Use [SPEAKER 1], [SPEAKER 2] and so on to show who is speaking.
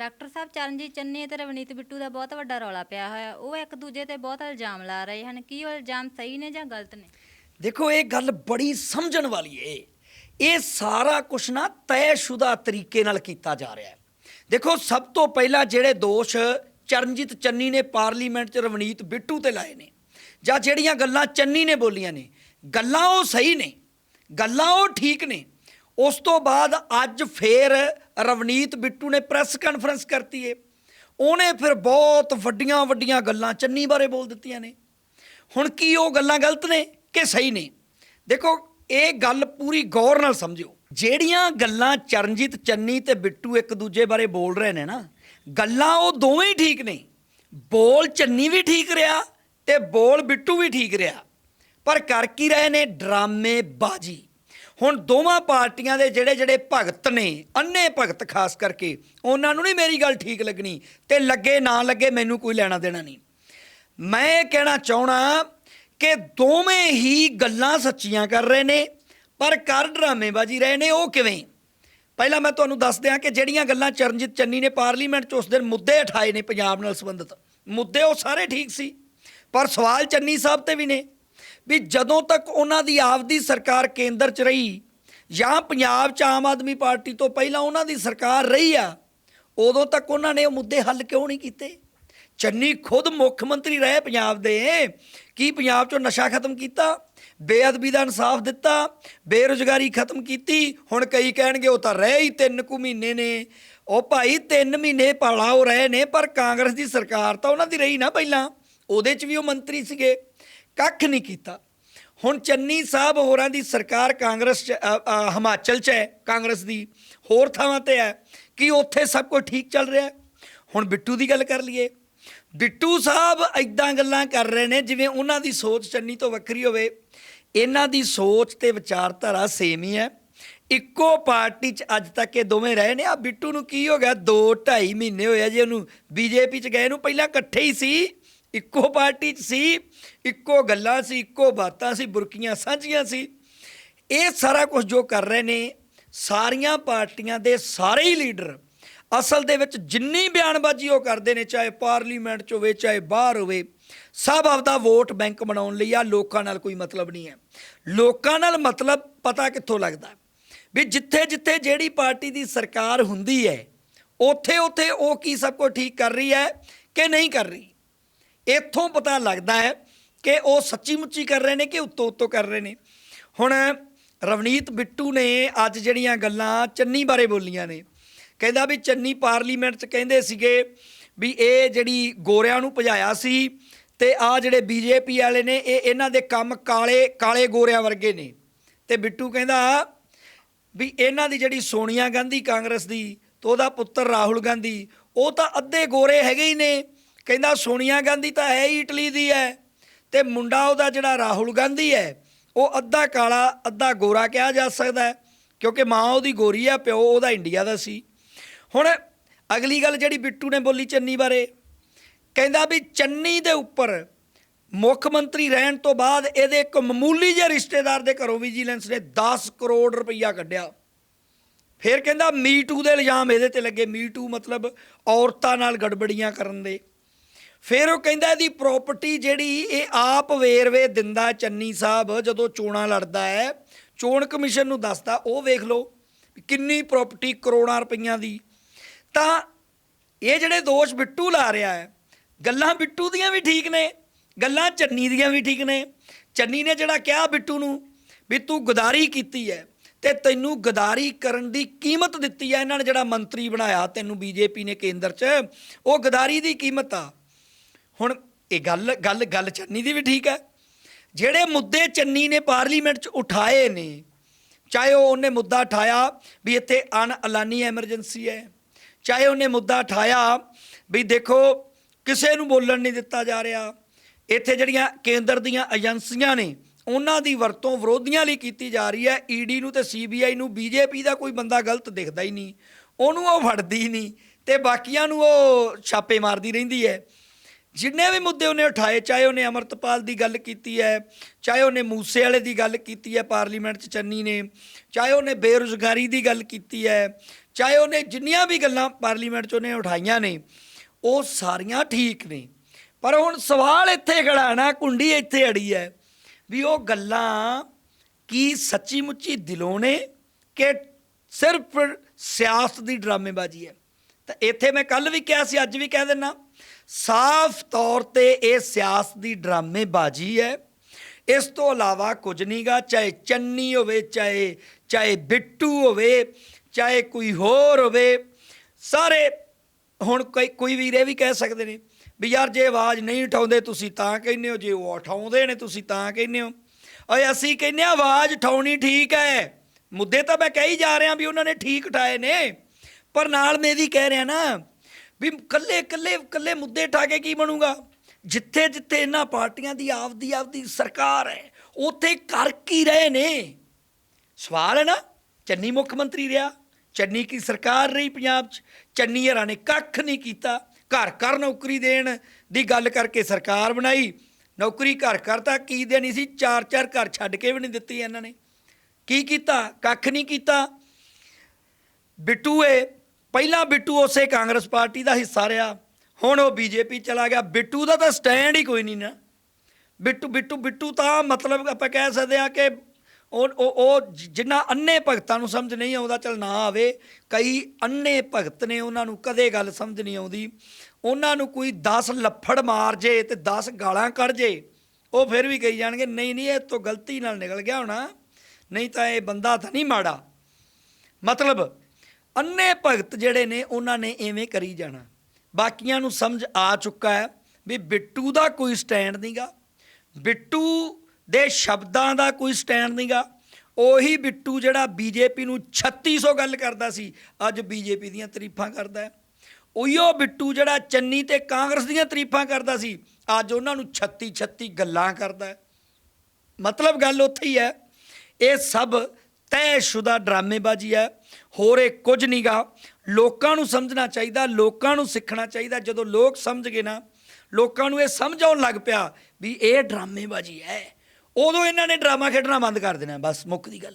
[SPEAKER 1] Doctor ਸਾਹਿਬ ਚਰਨਜੀਤ ਚੰਨੀ ਤੇ ਰਵਨੀਤ ਬਿੱਟੂ ਦਾ ਬਹੁਤ ਵੱਡਾ ਰੌਲਾ ਪਿਆ ਹੋਇਆ। ਉਹ ਇੱਕ ਦੂਜੇ ਤੇ ਬਹੁਤ ਇਲਜ਼ਾਮ ਲਾ ਰਹੇ ਹਨ। ਕੀ ਉਹ ਇਲਜ਼ਾਮ ਸਹੀ ਨੇ ਜਾਂ ਗਲਤ ਨੇ?
[SPEAKER 2] ਦੇਖੋ, ਇਹ ਗੱਲ ਬੜੀ ਸਮਝਣ ਵਾਲੀ ਏ। ਇਹ ਸਾਰਾ ਕੁਛ ਨਾ ਤੈਅਸ਼ੁਦਾ ਤਰੀਕੇ ਨਾਲ ਕੀਤਾ ਜਾ ਰਿਹਾ ਹੈ। ਦੇਖੋ, ਸਭ ਤੋਂ ਪਹਿਲਾਂ ਜਿਹੜੇ ਦੋਸ਼ ਚਰਨਜੀਤ ਚੰਨੀ ਨੇ ਪਾਰਲੀਮੈਂਟ 'ਚ ਰਵਨੀਤ ਬਿੱਟੂ ਤੇ ਲਾਏ ਨੇ, ਜਾਂ ਜਿਹੜੀਆਂ ਗੱਲਾਂ ਚੰਨੀ ਨੇ ਬੋਲੀਆਂ ਨੇ, ਗੱਲਾਂ ਉਹ ਸਹੀ ਨੇ, ਗੱਲਾਂ ਉਹ ਠੀਕ ਨੇ ਉਸ ਤੋਂ ਬਾਅਦ ਅੱਜ ਫੇਰ ਰਵਨੀਤ ਬਿੱਟੂ ਨੇ ਪ੍ਰੈਸ ਕਾਨਫਰੰਸ ਕਰਤੀ ਏ। ਉਹਨੇ ਫਿਰ ਬਹੁਤ ਵੱਡੀਆਂ ਵੱਡੀਆਂ ਗੱਲਾਂ ਚੰਨੀ ਬਾਰੇ ਬੋਲ ਦਿੱਤੀਆਂ ਨੇ। ਹੁਣ ਕੀ ਉਹ ਗੱਲਾਂ ਗਲਤ ਨੇ ਕਿ ਸਹੀ ਨੇ? ਦੇਖੋ, ਇਹ ਗੱਲ ਪੂਰੀ ਗੌਰ ਨਾਲ ਸਮਝਿਓ। ਜਿਹੜੀਆਂ ਗੱਲਾਂ ਚਰਨਜੀਤ ਚੰਨੀ ਤੇ ਬਿੱਟੂ ਇੱਕ ਦੂਜੇ ਬਾਰੇ ਬੋਲ ਰਹੇ ਨੇ ਨਾ, ਗੱਲਾਂ ਉਹ ਦੋਵੇਂ ਹੀ ਠੀਕ ਨੇ। ਬੋਲ ਚੰਨੀ ਵੀ ਠੀਕ ਰਿਹਾ ਤੇ ਬੋਲ ਬਿੱਟੂ ਵੀ ਠੀਕ ਰਿਹਾ। ਪਰ ਕਰ ਕੀ ਰਹੇ ਨੇ? ਡਰਾਮੇ ਬਾਜੀ ਹੁਣ ਦੋਵਾਂ ਪਾਰਟੀਆਂ ਦੇ ਜਿਹੜੇ ਜਿਹੜੇ ਭਗਤ ਨੇ, ਅੰਨੇ ਭਗਤ ਖਾਸ ਕਰਕੇ, ਉਹਨਾਂ ਨੂੰ ਨਹੀਂ ਮੇਰੀ ਗੱਲ ਠੀਕ ਲੱਗਣੀ ਤੇ ਲੱਗੇ ਨਾ ਲੱਗੇ ਮੈਨੂੰ ਕੋਈ ਲੈਣਾ ਦੇਣਾ ਨਹੀਂ। ਮੈਂ ਇਹ ਕਹਿਣਾ ਚਾਹਣਾ ਕਿ ਦੋਵੇਂ ਹੀ ਗੱਲਾਂ ਸੱਚੀਆਂ ਕਰ ਰਹੇ ਨੇ, ਪਰ ਕਰ ਡਰਾਮੇਬਾਜ਼ੀ ਰਹੇ ਨੇ ਉਹ ਕਿਵੇਂ? ਪਹਿਲਾਂ ਮੈਂ ਤੁਹਾਨੂੰ ਦੱਸ ਦਿਆਂ ਕਿ ਜਿਹੜੀਆਂ ਗੱਲਾਂ ਚਰਨਜੀਤ ਚੰਨੀ ਨੇ ਪਾਰਲੀਮੈਂਟ 'ਚ ਉਸ ਦਿਨ ਮੁੱਦੇ ਉਠਾਏ ਨੇ ਪੰਜਾਬ ਨਾਲ ਸੰਬੰਧਿਤ, ਮੁੱਦੇ ਉਹ ਸਾਰੇ ਠੀਕ ਸੀ, ਪਰ ਸਵਾਲ ਚੰਨੀ ਸਾਹਿਬ ਤੇ ਵੀ ਨੇ। ਵੀ ਜਦੋਂ ਤੱਕ ਉਹਨਾਂ ਦੀ ਆਪਦੀ ਸਰਕਾਰ ਕੇਂਦਰ 'ਚ ਰਹੀ ਜਾਂ ਪੰਜਾਬ 'ਚ ਆਮ ਆਦਮੀ ਪਾਰਟੀ ਤੋਂ ਪਹਿਲਾਂ ਉਹਨਾਂ ਦੀ ਸਰਕਾਰ ਰਹੀ ਆ, ਉਦੋਂ ਤੱਕ ਉਹਨਾਂ ਨੇ ਉਹ ਮੁੱਦੇ ਹੱਲ ਕਿਉਂ ਨਹੀਂ ਕੀਤੇ? ਚੰਨੀ ਖੁਦ ਮੁੱਖ ਮੰਤਰੀ ਰਹੇ ਪੰਜਾਬ ਦੇ। ਕੀ ਪੰਜਾਬ 'ਚੋਂ ਨਸ਼ਾ ਖਤਮ ਕੀਤਾ? ਬੇਅਦਬੀ ਦਾ ਇਨਸਾਫ ਦਿੱਤਾ? ਬੇਰੁਜ਼ਗਾਰੀ ਖਤਮ ਕੀਤੀ? ਹੁਣ ਕਈ ਕਹਿਣਗੇ ਉਹ ਤਾਂ ਰਹੇ ਹੀ ਤਿੰਨ ਕੁ ਮਹੀਨੇ ਨੇ। ਉਹ ਭਾਈ ਤਿੰਨ ਮਹੀਨੇ ਪਾਲਾ ਉਹ ਰਹੇ ਨੇ, ਪਰ ਕਾਂਗਰਸ ਦੀ ਸਰਕਾਰ ਤਾਂ ਉਹਨਾਂ ਦੀ ਰਹੀ ਨਾ ਪਹਿਲਾਂ। ਉਹਦੇ 'ਚ ਵੀ ਉਹ ਮੰਤਰੀ ਸੀਗੇ। ਕੱਖ ਨਹੀਂ ਕੀਤਾ। ਹੁਣ ਚੰਨੀ ਸਾਹਿਬ ਹੋਰਾਂ ਦੀ ਸਰਕਾਰ ਕਾਂਗਰਸ ਚ ਹਿਮਾਚਲ 'ਚ ਹੈ, ਕਾਂਗਰਸ ਦੀ ਹੋਰ ਥਾਵਾਂ ਤੇ ਹੈ। ਕਿ ਉੱਥੇ ਸਭ ਕੁਝ ਠੀਕ ਚੱਲ ਰਿਹਾ ਹੈ? ਹੁਣ ਬਿੱਟੂ ਦੀ ਗੱਲ ਕਰ ਲਈਏ। ਬਿੱਟੂ ਸਾਹਿਬ ਐਦਾਂ ਗੱਲਾਂ ਕਰ ਰਹੇ ਨੇ, ਜਿਵੇਂ ਉਹਨਾਂ ਦੀ ਸੋਚ ਚੰਨੀ ਤੋਂ ਵੱਖਰੀ ਹੋਵੇ। ਇਹਨਾਂ ਦੀ ਸੋਚ ਤੇ ਵਿਚਾਰਧਾਰਾ ਸੇਮ ਹੀ ਹੈ। ਇੱਕੋ ਪਾਰਟੀ 'ਚ ਅੱਜ ਤੱਕ ਇਹ ਦੋਵੇਂ ਰਹੇ ਨੇ। ਆ ਬਿੱਟੂ ਨੂੰ ਕੀ ਹੋ ਗਿਆ? 2 2.5 ਮਹੀਨੇ ਹੋਇਆ ਜੀ ਉਹਨੂੰ ਬੀਜੇਪੀ 'ਚ ਗਏ ਨੂੰ। ਪਹਿਲਾਂ ਇਕੱਠੇ ਹੀ ਸੀ। ਇੱਕੋ ਪਾਰਟੀ 'ਚ ਸੀ, ਇੱਕੋ ਗੱਲਾਂ ਸੀ, ਇੱਕੋ ਬਾਤਾਂ ਸੀ, ਬੁਰਕੀਆਂ ਸਾਂਝੀਆਂ ਸੀ। ਇਹ ਸਾਰਾ ਕੁਝ ਜੋ ਕਰ ਰਹੇ ਨੇ, ਸਾਰੀਆਂ ਪਾਰਟੀਆਂ ਦੇ ਸਾਰੇ ਹੀ ਲੀਡਰ ਅਸਲ ਦੇ ਵਿੱਚ ਜਿੰਨੀ ਬਿਆਨਬਾਜ਼ੀ ਉਹ ਕਰਦੇ ਨੇ, ਚਾਹੇ ਪਾਰਲੀਮੈਂਟ 'ਚ ਹੋਵੇ, ਚਾਹੇ ਬਾਹਰ ਹੋਵੇ, ਸਭ ਆਪਦਾ ਵੋਟ ਬੈਂਕ ਬਣਾਉਣ ਲਈ ਆ, ਲੋਕਾਂ ਨਾਲ ਕੋਈ ਮਤਲਬ ਨਹੀਂ ਹੈ। ਲੋਕਾਂ ਨਾਲ ਮਤਲਬ ਪਤਾ ਕਿੱਥੋਂ ਲੱਗਦਾ ਵੀ ਜਿੱਥੇ ਜਿੱਥੇ ਜਿਹੜੀ ਪਾਰਟੀ ਦੀ ਸਰਕਾਰ ਹੁੰਦੀ ਹੈ ਉੱਥੇ ਉੱਥੇ ਉਹ ਕੀ ਸਭ ਕੁਝ ਠੀਕ ਕਰ ਰਹੀ ਹੈ ਕਿ ਨਹੀਂ ਕਰ ਰਹੀ? ਇੱਥੋਂ ਪਤਾ ਲੱਗਦਾ ਹੈ ਕਿ ਉਹ ਸੱਚੀ ਮੁੱਚੀ ਕਰ ਰਹੇ ਨੇ ਕਿ ਉੱਤੋਂ ਉੱਤੋਂ ਕਰ ਰਹੇ ਨੇ। ਹੁਣ ਰਵਨੀਤ ਬਿੱਟੂ ਨੇ ਅੱਜ ਜਿਹੜੀਆਂ ਗੱਲਾਂ ਚੰਨੀ ਬਾਰੇ ਬੋਲੀਆਂ ਨੇ। ਕਹਿੰਦਾ ਵੀ ਚੰਨੀ ਪਾਰਲੀਮੈਂਟ 'ਚ ਕਹਿੰਦੇ ਸੀਗੇ ਵੀ ਇਹ ਜਿਹੜੀ ਗੋਰਿਆਂ ਨੂੰ ਭਜਾਇਆ ਸੀ ਤੇ ਆ ਜਿਹੜੇ ਬੀਜੇਪੀ ਵਾਲੇ ਨੇ, ਇਹ ਇਹਨਾਂ ਦੇ ਕੰਮ ਕਾਲੇ ਕਾਲੇ ਗੋਰਿਆਂ ਵਰਗੇ ਨੇ। ਤੇ ਬਿੱਟੂ ਕਹਿੰਦਾ ਵੀ ਇਹਨਾਂ ਦੀ ਜਿਹੜੀ ਸੋਨੀਆ ਗਾਂਧੀ ਕਾਂਗਰਸ ਦੀ ਤੇ ਉਹਦਾ ਪੁੱਤਰ ਰਾਹੁਲ ਗਾਂਧੀ, ਉਹ ਤਾਂ ਅੱਧੇ ਗੋਰੇ ਹੈਗੇ ਹੀ ਨੇ। ਕਹਿੰਦਾ, ਸੋਨੀਆ ਗਾਂਧੀ ਤਾਂ ਹੈ ਹੀ ਇਟਲੀ ਦੀ ਹੈ ਤੇ ਮੁੰਡਾ ਉਹਦਾ ਜਿਹੜਾ ਰਾਹੁਲ ਗਾਂਧੀ ਹੈ, ਉਹ ਅੱਧਾ ਕਾਲਾ, ਅੱਧਾ ਗੋਰਾ ਕਿਹਾ ਜਾ ਸਕਦਾ ਹੈ, ਕਿਉਂਕਿ ਮਾਂ ਉਹਦੀ ਗੋਰੀ ਆ, ਪਿਓ ਉਹਦਾ ਇੰਡੀਆ ਦਾ ਸੀ। ਹੁਣ ਅਗਲੀ ਗੱਲ ਜਿਹੜੀ ਬਿੱਟੂ ਨੇ ਬੋਲੀ ਚੰਨੀ ਬਾਰੇ, ਕਹਿੰਦਾ ਵੀ ਚੰਨੀ ਦੇ ਉੱਪਰ ਮੁੱਖ ਮੰਤਰੀ ਰਹਿਣ ਤੋਂ ਬਾਅਦ ਇਹਦੇ ਇੱਕ ਮਾਮੂਲੀ ਜਿਹੇ ਰਿਸ਼ਤੇਦਾਰ ਦੇ ਘਰੋਂ ਵਿਜੀਲੈਂਸ ਨੇ 10 ਕਰੋੜ ਰੁਪਈਆ ਕੱਢਿਆ। ਫਿਰ ਕਹਿੰਦਾ ਮੀ ਟੂ ਦੇ ਇਲਜ਼ਾਮ ਇਹਦੇ ਤੇ ਲੱਗੇ। ਮੀ ਟੂ ਮਤਲਬ ਔਰਤਾਂ ਨਾਲ ਗੜਬੜੀਆਂ ਕਰਨ ਦੇ। ਫਿਰ ਉਹ ਕਹਿੰਦਾ ਇਹਦੀ ਪ੍ਰਾਪਰਟੀ ਜਿਹੜੀ ਇਹ ਆਪ ਵੇਰਵੇ ਦਿੰਦਾ ਚੰਨੀ ਸਾਹਿਬ, ਜਦੋਂ ਚੋਣਾਂ ਲੜਦਾ ਹੈ, ਚੋਣ ਕਮਿਸ਼ਨ ਨੂੰ ਦੱਸਦਾ, ਉਹ ਵੇਖ ਲਓ ਕਿੰਨੀ ਪ੍ਰਾਪਰਟੀ ਕਰੋੜਾਂ ਰੁਪਈਆਂ ਦੀ। ਤਾਂ ਇਹ ਜਿਹੜੇ ਦੋਸ਼ ਬਿੱਟੂ ਲਾ ਰਿਹਾ ਹੈ, ਗੱਲਾਂ ਬਿੱਟੂ ਦੀਆਂ ਵੀ ਠੀਕ ਨੇ, ਗੱਲਾਂ ਚੰਨੀ ਦੀਆਂ ਵੀ ਠੀਕ ਨੇ। ਚੰਨੀ ਨੇ ਜਿਹੜਾ ਕਿਹਾ ਬਿੱਟੂ ਨੂੰ ਵੀ ਤੂੰ ਗਦਾਰੀ ਕੀਤੀ ਹੈ ਤੇ ਤੈਨੂੰ ਗਦਾਰੀ ਕਰਨ ਦੀ ਕੀਮਤ ਦਿੱਤੀ ਹੈ, ਇਹਨਾਂ ਨੇ ਜਿਹੜਾ ਮੰਤਰੀ ਬਣਾਇਆ ਤੈਨੂੰ ਬੀਜੇਪੀ ਨੇ ਕੇਂਦਰ 'ਚ, ਉਹ ਗਦਾਰੀ ਦੀ ਕੀਮਤ ਆ। ਹੁਣ ਇਹ ਗੱਲ ਗੱਲ ਗੱਲ ਚੰਨੀ ਦੀ ਵੀ ਠੀਕ ਹੈ। ਜਿਹੜੇ ਮੁੱਦੇ ਚੰਨੀ ਨੇ ਪਾਰਲੀਮੈਂਟ 'ਚ ਉਠਾਏ ਨੇ, ਚਾਹੇ ਉਹ ਉਹਨੇ ਮੁੱਦਾ ਉਠਾਇਆ ਵੀ ਇੱਥੇ ਅਣ ਐਲਾਨੀ ਐਮਰਜੈਂਸੀ ਹੈ, ਚਾਹੇ ਉਹਨੇ ਮੁੱਦਾ ਉਠਾਇਆ ਵੀ ਦੇਖੋ ਕਿਸੇ ਨੂੰ ਬੋਲਣ ਨਹੀਂ ਦਿੱਤਾ ਜਾ ਰਿਹਾ, ਇੱਥੇ ਜਿਹੜੀਆਂ ਕੇਂਦਰ ਦੀਆਂ ਏਜੰਸੀਆਂ ਨੇ, ਉਹਨਾਂ ਦੀ ਵਰਤੋਂ ਵਿਰੋਧੀਆਂ ਲਈ ਕੀਤੀ ਜਾ ਰਹੀ ਹੈ। ਈਡੀ ਨੂੰ ਤੇ ਸੀਬੀਆਈ ਨੂੰ ਬੀਜੇਪੀ ਦਾ ਕੋਈ ਬੰਦਾ ਗਲਤ ਦਿਖਦਾ ਹੀ ਨਹੀਂ, ਉਹਨੂੰ ਉਹ ਫੜਦੀ ਹੀ ਨਹੀਂ ਤੇ ਬਾਕੀਆਂ ਨੂੰ ਉਹ ਛਾਪੇ ਮਾਰਦੀ ਰਹਿੰਦੀ ਹੈ। ਜਿੰਨੇ ਵੀ ਮੁੱਦੇ ਉਹਨੇ ਉਠਾਏ, ਚਾਹੇ ਉਹਨੇ ਅਮਰਤਪਾਲ ਦੀ ਗੱਲ ਕੀਤੀ ਹੈ, ਚਾਹੇ ਉਹਨੇ ਮੂਸੇ ਵਾਲੇ ਦੀ ਗੱਲ ਕੀਤੀ ਹੈ ਪਾਰਲੀਮੈਂਟ 'ਚ ਚੰਨੀ ਨੇ, ਚਾਹੇ ਉਹਨੇ ਬੇਰੁਜ਼ਗਾਰੀ ਦੀ ਗੱਲ ਕੀਤੀ ਹੈ, ਚਾਹੇ ਉਹਨੇ ਜਿੰਨੀਆਂ ਵੀ ਗੱਲਾਂ ਪਾਰਲੀਮੈਂਟ 'ਚ ਉਹਨੇ ਉਠਾਈਆਂ ਨੇ, ਉਹ ਸਾਰੀਆਂ ਠੀਕ ਨੇ। ਪਰ ਹੁਣ ਸਵਾਲ ਇੱਥੇ ਖੜਾਣਾ ਕੁੰਡੀ ਇੱਥੇ ਅੜੀ ਹੈ ਵੀ ਉਹ ਗੱਲਾਂ ਕੀ ਸੱਚੀ ਮੁੱਚੀ ਦਿਲੋਂ ਨੇ ਕਿ ਸਿਰਫ ਸਿਆਸਤ ਦੀ ਡਰਾਮੇਬਾਜ਼ੀ ਹੈ? ਤਾਂ ਇੱਥੇ ਮੈਂ ਕੱਲ ਵੀ ਕਿਹਾ ਸੀ, ਅੱਜ ਵੀ ਕਹਿ ਦਿੰਨਾ ਸਾਫ਼ ਤੌਰ ਤੇ ਇਹ ਸਿਆਸਤ ਦੀ ਡਰਾਮੇਬਾਜ਼ੀ ਹੈ। ਇਸ ਤੋਂ ਇਲਾਵਾ ਕੁਝ ਨਹੀਂਗਾ ਚਾਹੇ ਚੰਨੀ ਹੋਵੇ, ਚਾਹੇ ਚਾਹੇ ਬਿੱਟੂ ਹੋਵੇ, ਚਾਹੇ ਕੋਈ ਹੋਰ ਹੋਵੇ। ਸਾਰੇ ਹੁਣ ਕੋਈ ਕੋਈ ਵੀਰ ਇਹ ਵੀ ਕਹਿ ਸਕਦੇ ਨੇ ਵੀ ਯਾਰ ਜੇ ਆਵਾਜ਼ ਨਹੀਂ ਉਠਾਉਂਦੇ ਤੁਸੀਂ ਤਾਂ ਕਹਿੰਦੇ ਹੋ, ਜੇ ਉਹ ਉਠਾਉਂਦੇ ਨੇ ਤੁਸੀਂ ਤਾਂ ਕਹਿੰਦੇ ਹੋ। ਓਏ ਅਸੀਂ ਕਹਿੰਦੇ ਆ ਆਵਾਜ਼ ਉਠਾਉਣੀ ਠੀਕ ਹੈ। ਮੁੱਦੇ ਤਾਂ ਮੈਂ ਕਹੀ ਜਾ ਰਿਹਾ ਵੀ ਉਹਨਾਂ ਨੇ ਠੀਕ ਉਠਾਏ ਨੇ। ਪਰ ਨਾਲ ਮੈਂ ਵੀ ਕਹਿ ਰਿਹਾ ਨਾ ਵੀ ਕੱਲੇ ਕੱਲੇ ਕੱਲੇ ਮੁੱਦੇ ਉਠਾ ਕੇ ਕੀ ਬਣੂਗਾ? ਜਿੱਥੇ ਜਿੱਥੇ ਇਹਨਾਂ ਪਾਰਟੀਆਂ ਦੀ ਆਪਦੀ ਆਪਦੀ ਸਰਕਾਰ ਹੈ, ਉੱਥੇ ਕਰ ਕੀ ਰਹੇ ਨੇ? ਸਵਾਲ ਹੈ ਨਾ? ਚੰਨੀ ਮੁੱਖ ਮੰਤਰੀ ਰਿਹਾ, ਚੰਨੀ ਕੀ ਸਰਕਾਰ ਰਹੀ ਪੰਜਾਬ 'ਚ? ਚੰਨੀ ਹਰਾਂ ਨੇ ਕੱਖ ਨਹੀਂ ਕੀਤਾ, ਘਰ ਘਰ ਨੌਕਰੀ ਦੇਣ ਦੀ ਗੱਲ ਕਰਕੇ ਸਰਕਾਰ ਬਣਾਈ। ਨੌਕਰੀ ਘਰ ਘਰ ਤਾਂ ਕੀ ਦੇਣੀ ਸੀ? ਚਾਰ ਚਾਰ ਘਰ ਛੱਡ ਕੇ ਵੀ ਨਹੀਂ ਦਿੱਤੀ ਇਹਨਾਂ ਨੇ। ਕੀ ਕੀਤਾ? ਕੱਖ ਨਹੀਂ ਕੀਤਾ। ਬਿੱਟੂ ਪਹਿਲਾਂ ਬਿੱਟੂ ਉਸੇ ਕਾਂਗਰਸ ਪਾਰਟੀ ਦਾ ਹਿੱਸਾ ਰਿਹਾ, ਹੁਣ ਉਹ ਬੀਜੇਪੀ ਚਲਾ ਗਿਆ। ਬਿੱਟੂ ਦਾ ਤਾਂ ਸਟੈਂਡ ਹੀ ਕੋਈ ਨਹੀਂ ਨਾ। ਬਿੱਟੂ ਬਿੱਟੂ ਬਿੱਟੂ ਤਾਂ ਮਤਲਬ ਆਪਾਂ ਕਹਿ ਸਕਦੇ ਆ ਕਿ ਉਹ ਉਹ ਉਹ ਜਿਨ੍ਹਾਂ ਅੰਨੇ ਭਗਤਾਂ ਨੂੰ ਸਮਝ ਨਹੀਂ ਆਉਂਦਾ, ਚਲ ਨਾ ਆਵੇ। ਕਈ ਅੰਨੇ ਭਗਤ ਨੇ ਉਹਨਾਂ ਨੂੰ ਕਦੇ ਗੱਲ ਸਮਝ ਨਹੀਂ ਆਉਂਦੀ। ਉਹਨਾਂ ਨੂੰ ਕੋਈ 10 ਲੱਫੜ ਮਾਰ ਜੇ ਤੇ 10 ਗਾਲਾਂ ਕੱਢ ਜੇ, ਉਹ ਫਿਰ ਵੀ ਕਹੀ ਜਾਣਗੇ, ਨਹੀਂ ਨਹੀਂ, ਇਹ ਤੋਂ ਗਲਤੀ ਨਾਲ ਨਿਕਲ ਗਿਆ ਹੋਣਾ। ਨਹੀਂ ਤਾਂ ਇਹ ਬੰਦਾ ਤਾਂ ਨਹੀਂ ਮਾੜਾ। ਮਤਲਬ ਅੰਨੇ ਭਗਤ ਜਿਹੜੇ ਨੇ, ਉਹਨਾਂ ਨੇ ਐਵੇਂ ਕਰੀ ਜਾਣਾ। ਬਾਕੀਆਂ ਨੂੰ ਸਮਝ ਆ ਚੁੱਕਾ ਹੈ ਵੀ ਬਿੱਟੂ ਦਾ ਕੋਈ ਸਟੈਂਡ ਨਹੀਂਗਾ। ਬਿੱਟੂ ਦੇ ਸ਼ਬਦਾਂ ਦਾ ਕੋਈ ਸਟੈਂਡ ਨਹੀਂਗਾ। ਉਹੀ ਬਿੱਟੂ ਜਿਹੜਾ ਬੀਜੇਪੀ ਨੂੰ 3600 ਗੱਲ ਕਰਦਾ ਸੀ, ਅੱਜ ਬੀਜੇਪੀ ਦੀਆਂ ਤਾਰੀਫਾਂ ਕਰਦਾ ਹੈ। ਉਹੀਓ ਬਿੱਟੂ ਜਿਹੜਾ ਚੰਨੀ ਤੇ ਕਾਂਗਰਸ ਦੀਆਂ ਤਾਰੀਫਾਂ ਕਰਦਾ ਸੀ, ਅੱਜ ਉਹਨਾਂ ਨੂੰ 36 36 ਗੱਲਾਂ ਕਰਦਾ ਹੈ। ਮਤਲਬ ਗੱਲ ਉੱਥੇ ਹੀ ਹੈ, ਇਹ ਸਭ ਤੈਅਸ਼ੁਦਾ ਡਰਾਮੇਬਾਜ਼ੀ ਹੈ। ਹੋਰ ਇਹ ਕੁਝ ਨਹੀਂਗਾ ਲੋਕਾਂ ਨੂੰ ਸਮਝਣਾ ਚਾਹੀਦਾ, ਲੋਕਾਂ ਨੂੰ ਸਿੱਖਣਾ ਚਾਹੀਦਾ। ਜਦੋਂ ਲੋਕ ਸਮਝ ਗਏ ਨਾ, ਲੋਕਾਂ ਨੂੰ ਇਹ ਸਮਝ ਆਉਣ ਲੱਗ ਪਿਆ ਵੀ ਇਹ ਡਰਾਮੇਬਾਜ਼ੀ ਹੈ। ਉਦੋਂ ਇਹਨਾਂ ਨੇ ਡਰਾਮਾ ਖੇਡਣਾ ਬੰਦ ਕਰ ਦੇਣਾ, ਬਸ ਮੁੱਕ ਦੀ ਗੱਲ।